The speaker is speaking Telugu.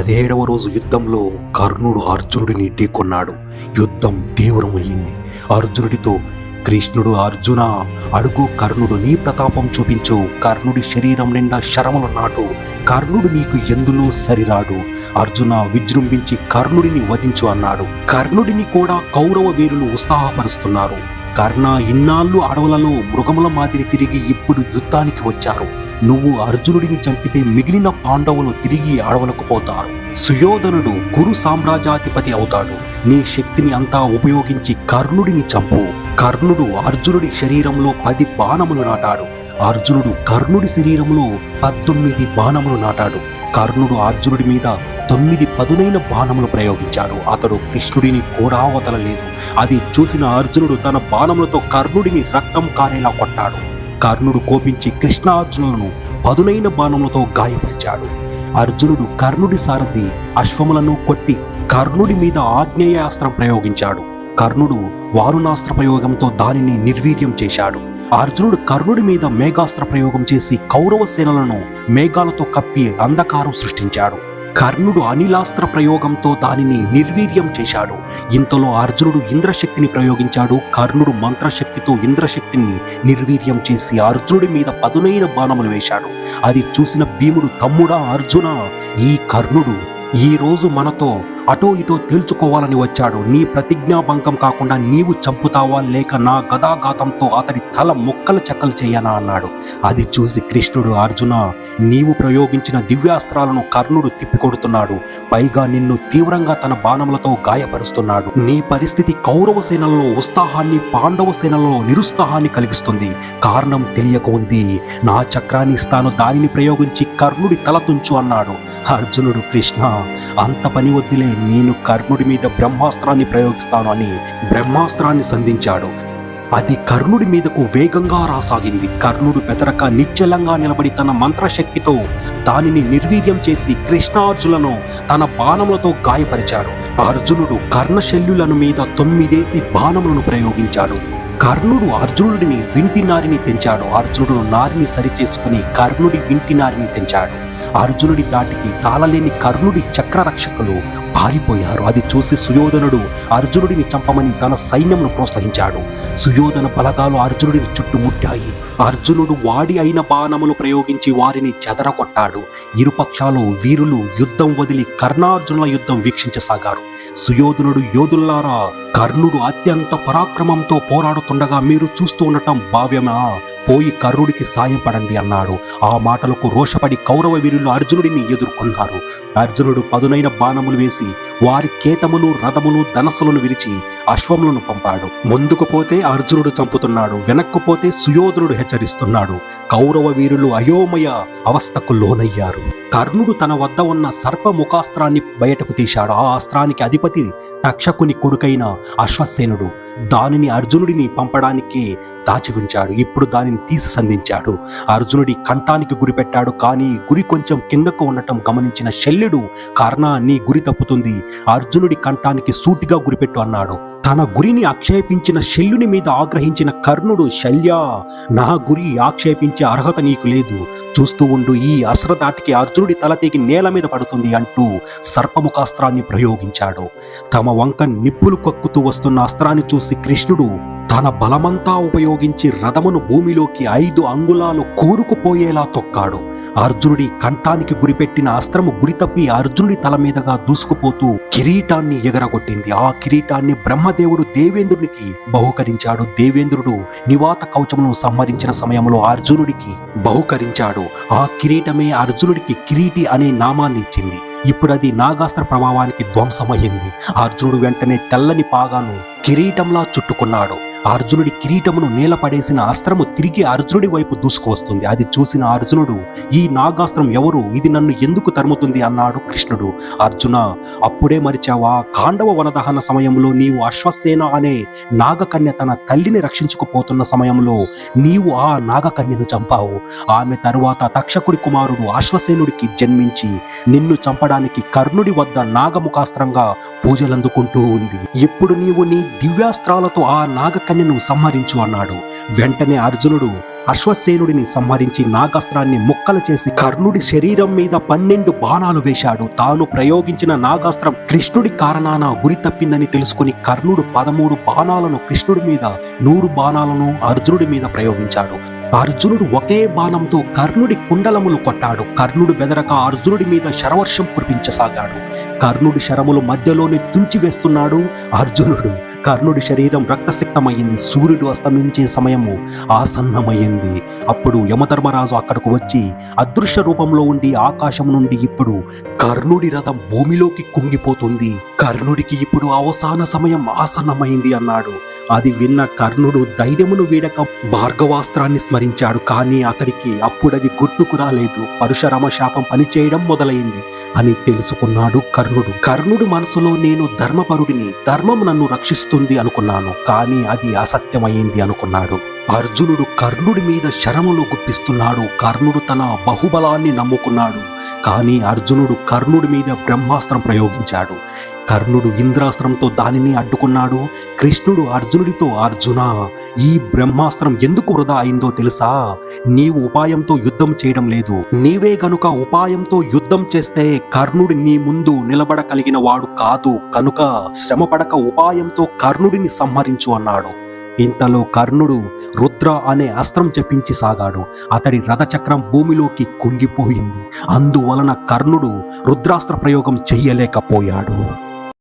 పదిహేడవ రోజు యుద్ధంలో కర్ణుడు అర్జునుడిని ఢీకొన్నాడు యుద్ధం తీవ్రమయ్యింది. అర్జునుడితో కృష్ణుడు అర్జున అడుగు కర్ణుడు నీ ప్రతాపం చూపించు. కర్ణుడి శరీరం నిండా శరములు నాటు. కర్ణుడు నీకు ఎందులో సరిరాడు? అర్జున విజృంభించి కర్ణుడిని వధించు అన్నాడు. కర్ణుడిని కూడా కౌరవ వీరులు ఉత్సాహపరుస్తున్నారు. కర్ణ ఇన్నాళ్ళు అడవులలో మృగముల మాదిరి తిరిగి ఇప్పుడు యుద్ధానికి వచ్చారు. నువ్వు అర్జునుడిని చంపితే మిగిలిన పాండవులు తిరిగి అడవులకు పోతారు. సుయోధనుడు కురు సామ్రాజ్యాధిపతి అవుతాడు. నీ శక్తిని అంతా ఉపయోగించి కర్ణుడిని చంపు. కర్ణుడు అర్జునుడి శరీరంలో పది బాణములు నాటాడు. అర్జునుడు కర్ణుడి శరీరంలో పద్దొమ్మిది బాణములు నాటాడు. కర్ణుడు అర్జునుడి మీద తొమ్మిది పదునైన బాణములు ప్రయోగించాడు. అతడు కృష్ణుడిని కూడా వదలలేదు అది చూసిన అర్జునుడు తన బాణములతో కర్ణుడిని రక్తం కారేలా కొట్టాడు. కర్ణుడు కోపించి కృష్ణార్జునులను పదునైన బాణములతో గాయపరిచాడు. అర్జునుడు కర్ణుడి సారథి అశ్వములను కొట్టి కర్ణుడి మీద ఆగ్నేయాస్త్రం ప్రయోగించాడు. కర్ణుడు వారుణాస్త్ర ప్రయోగంతో దానిని నిర్వీర్యం చేశాడు. అర్జునుడు కర్ణుడి మీద మేఘాస్త్ర ప్రయోగం చేసి కౌరవ సేనలను మేఘాలతో కప్పి అంధకారం సృష్టించాడు. కర్ణుడు అనిలాస్త్ర ప్రయోగంతో దానిని నిర్వీర్యం చేశాడు. ఇంతలో అర్జునుడు ఇంద్రశక్తిని ప్రయోగించాడు. కర్ణుడు మంత్రశక్తితో ఇంద్రశక్తిని నిర్వీర్యం చేసి అర్జునుడి మీద పదునైన బాణములు వేశాడు. అది చూసిన భీముడు తమ్ముడా అర్జున ఈ కర్ణుడు ఈ రోజు మనతో అటో ఇటో తేల్చుకోవాలని వచ్చాడు. నీ ప్రతిజ్ఞాభంగం కాకుండా నీవు చంపుతావా లేక నా గదాఘాతంతో అతడి తల ముక్కలు చెక్కలు చేయనా అన్నాడు. అది చూసి కృష్ణుడు అర్జున నీవు ప్రయోగించిన దివ్యాస్త్రాలను కర్ణుడు తిప్పికొడుతున్నాడు. పైగా నిన్ను తీవ్రంగా తన బాణములతో గాయపరుస్తున్నాడు. నీ పరిస్థితి కౌరవ సేనల్లో ఉత్సాహాన్ని పాండవ సేనలో నిరుత్సాహాన్ని కలిగిస్తుంది. కారణం తెలియక ఉంది. నా చక్రాన్ని ఇస్తాను. దానిని ప్రయోగించి కర్ణుడి తల తుంచు అన్నాడు. అర్జునుడు కృష్ణ అంత పని వద్దులే. నేను కర్ణుడి మీద బ్రహ్మాస్త్రాన్ని ప్రయోగిస్తాను అని బ్రహ్మాస్త్రాన్ని సంధించాడు. అది కర్ణుడి మీదకు వేగంగా రాసాగింది. కర్ణుడు బెదరక నిశ్చలంగా నిలబడి తన మంత్రశక్తితో దానిని నిర్వీర్యం చేసి కృష్ణార్జులను తన బాణములతో గాయపరిచాడు. అర్జునుడు కర్ణశల్యులను మీద తొమ్మిదేసి బాణములను ప్రయోగించాడు. కర్ణుడు అర్జునుడిని వింటి నారిని తెంచాడు. అర్జునుడు నారిని సరిచేసుకుని కర్ణుడి వింటి నారిని తెంచాడు. అర్జునుడి దాటికి తాళలేని కర్ణుడి చక్రరక్షకులు పారిపోయారు. అది చూసి సుయోధనుడు అర్జునుడిని చంపమని తన సైన్యమును ప్రోత్సహించాడు. సుయోధన బలగాలు అర్జునుడిని చుట్టుముట్టాయి. అర్జునుడు వాడి అయిన బాణములు ప్రయోగించి వారిని చెదరగొట్టాడు. ఇరుపక్షాలు వీరులు యుద్ధం వదిలి కర్ణార్జునుల యుద్ధం వీక్షించసాగారు. సుయోధనుడు యోధుల్లారా కర్ణుడు అత్యంత పరాక్రమంతో పోరాడుతుండగా మీరు చూస్తూ ఉండటం భావ్యమా? పోయి కర్ణుడికి సాయపడండి అన్నాడు. ఆ మాటలకు రోషపడి కౌరవ వీరులు అర్జునుడిని ఎదుర్కొన్నారు. అర్జునుడు పదునైన బాణములు వేసి వారి కేతములు రథములు ధనస్సులను విరిచి అశ్వములను పంపాడు. ముందుకు పోతే అర్జునుడు చంపుతున్నాడు. వెనక్కు పోతే సుయోధనుడు హెచ్చరిస్తున్నాడు. కౌరవ వీరులు అయోమయ అవస్థకు లోనయ్యారు. కర్ణుడు తన వద్ద ఉన్న సర్పముఖాస్త్రాన్ని బయటకు తీశాడు. ఆ అస్త్రానికి అధిపతి తక్షకుని కొడుకైన అశ్వసేనుడు దానిని అర్జునుడిని పంపడానికి దాచి ఉంచాడు. ఇప్పుడు దానిని తీసి సంధించాడు. అర్జునుడి కంఠానికి గురిపెట్టాడు కానీ గురి కొంచెం కిందకు ఉండటం గమనించిన శల్యుడు కర్ణ నీ గురి తప్పుతుంది. అర్జునుడి కంఠానికి సూటిగా గురిపెట్టు అన్నాడు. తన గురిని ఆక్షేపించిన శల్యుని మీద ఆగ్రహించిన కర్ణుడు శల్య నా గురి ఆక్షేపించే అర్హత నీకు లేదు. చూస్తూ ఉండు ఈ అస్త్రదాటికి అర్జునుడి తల తెగి నేల మీద పడుతుంది అంటూ సర్పముఖాస్త్రాన్ని ప్రయోగించాడు. తమ వంక నిప్పులు కక్కుతూ వస్తున్న అస్త్రాన్ని చూసి కృష్ణుడు తన బలమంతా ఉపయోగించి రథమును భూమిలోకి ఐదు అంగుళాలు కూరుకుపోయేలా తొక్కాడు. అర్జునుడి కంఠానికి గురిపెట్టిన అస్త్రము గురి తప్పి అర్జునుడి తల మీదగా దూసుకుపోతూ కిరీటాన్ని ఎగరగొట్టింది. ఆ కిరీటాన్ని బ్రహ్మదేవుడు దేవేంద్రునికి బహుకరించాడు. దేవేంద్రుడు నివాత కవచమును సంహరించిన సమయంలో అర్జునుడికి బహుకరించాడు. ఆ కిరీటమే అర్జునుడికి కిరీటి అనే నామాన్ని ఇచ్చింది. ఇప్పుడు అది నాగాస్త్ర ప్రభావానికి ధ్వంసమయ్యింది. అర్జునుడు వెంటనే తెల్లని పాగాను కిరీటంలా చుట్టుకున్నాడు. అర్జునుడి కిరీటమును నేలపడేసిన అస్త్రము తిరిగి అర్జునుడి వైపు దూసుకువస్తుంది. అది చూసిన అర్జునుడు ఈ నాగాస్త్రం ఎవరు? ఇది నన్ను ఎందుకు తరుముతుంది? అన్నాడు కృష్ణుడు. అర్జున అప్పుడే మరిచావా? కాండవ వనదహన సమయంలో నీవు అశ్వసేన అనే నాగకన్య తన తల్లిని రక్షించుకుపోతున్న సమయంలో నీవు ఆ నాగకన్యను చంపావు. ఆమె తరువాత తక్షకుడి కుమారుడు అశ్వసేనుడికి జన్మించి నిన్ను చంపడానికి కర్ణుడి వద్ద నాగముఖాస్త్రంగా పూజలందుకుంటూ ఉంది. ఇప్పుడు నీవు నీ దివ్యాస్త్రాలతో ఆ నాగకన్యను సంహరించు అన్నాడు. వెంటనే అర్జునుడు అశ్వసేనుడిని సంహరించి నాగాస్త్రాన్ని ముక్కలు చేసి కర్ణుడి శరీరం మీద పన్నెండు బాణాలు వేశాడు. తాను ప్రయోగించిన నాగాస్త్రం కృష్ణుడి కారణాన గురి తప్పిందని తెలుసుకుని కర్ణుడు పదమూడు బాణాలను కృష్ణుడి మీద నూరు బాణాలను అర్జునుడి మీద ప్రయోగించాడు. అర్జునుడు ఒకే బాణంతో కర్ణుడి కుండలములు కొట్టాడు. కర్ణుడు బెదరక అర్జునుడి మీద శరవర్షం కురిపించసాగాడు. కర్ణుడి శరములు మధ్యలోనే తుంచివేస్తున్నాడు అర్జునుడు. కర్ణుడి శరీరం రక్తసిక్తమైంది సూర్యుడు అస్తమించే సమయము ఆసన్నమైంది అప్పుడు యమధర్మరాజు అక్కడకు వచ్చి అదృశ్య రూపంలో ఉండి ఆకాశం నుండి ఇప్పుడు కర్ణుడి రథం భూమిలోకి కుంగిపోతుంది. కర్ణుడికి ఇప్పుడు అవసాన సమయం ఆసన్నమైంది అన్నాడు. అది విన్న కర్ణుడు ధైర్యమును వీడక భార్గవాస్త్రాన్ని స్మరించాడు. కానీ అతడికి అప్పుడది గుర్తుకు రాలేదు. పరశురామ శాపం పనిచేయడం మొదలైంది. అని తెలుసుకున్నాడు కర్ణుడు. కర్ణుడు మనసులో నేను ధర్మపరుడిని ధర్మం నన్ను రక్షిస్తుంది అనుకున్నాను. కానీ అది అసత్యమైంది అనుకున్నాడు. అర్జునుడు కర్ణుడి మీద శరములు గుప్పిస్తున్నాడు. కర్ణుడు తన బహుబలాన్ని నమ్ముకున్నాడు. కానీ అర్జునుడు కర్ణుడి మీద బ్రహ్మాస్త్రం ప్రయోగించాడు. కర్ణుడు ఇంద్రాస్త్రంతో దానిని అడ్డుకున్నాడు. కృష్ణుడు అర్జునుడితో అర్జున ఈ బ్రహ్మాస్త్రం ఎందుకు వృధా అయిందో తెలుసా? నీవు ఉపాయంతో యుద్ధం చేయడం లేదు. నీవే గనుక ఉపాయంతో యుద్ధం చేస్తే కర్ణుడి నీ ముందు నిలబడగలిగిన వాడు కాదు. కనుక శ్రమపడక ఉపాయంతో కర్ణుడిని సంహరించు అన్నాడు. ఇంతలో కర్ణుడు రుద్ర అనే అస్త్రం చెప్పించి సాగాడు. అతడి రథచక్రం భూమిలోకి కుంగిపోయింది. అందువలన కర్ణుడు రుద్రాస్త్ర ప్రయోగం చెయ్యలేకపోయాడు.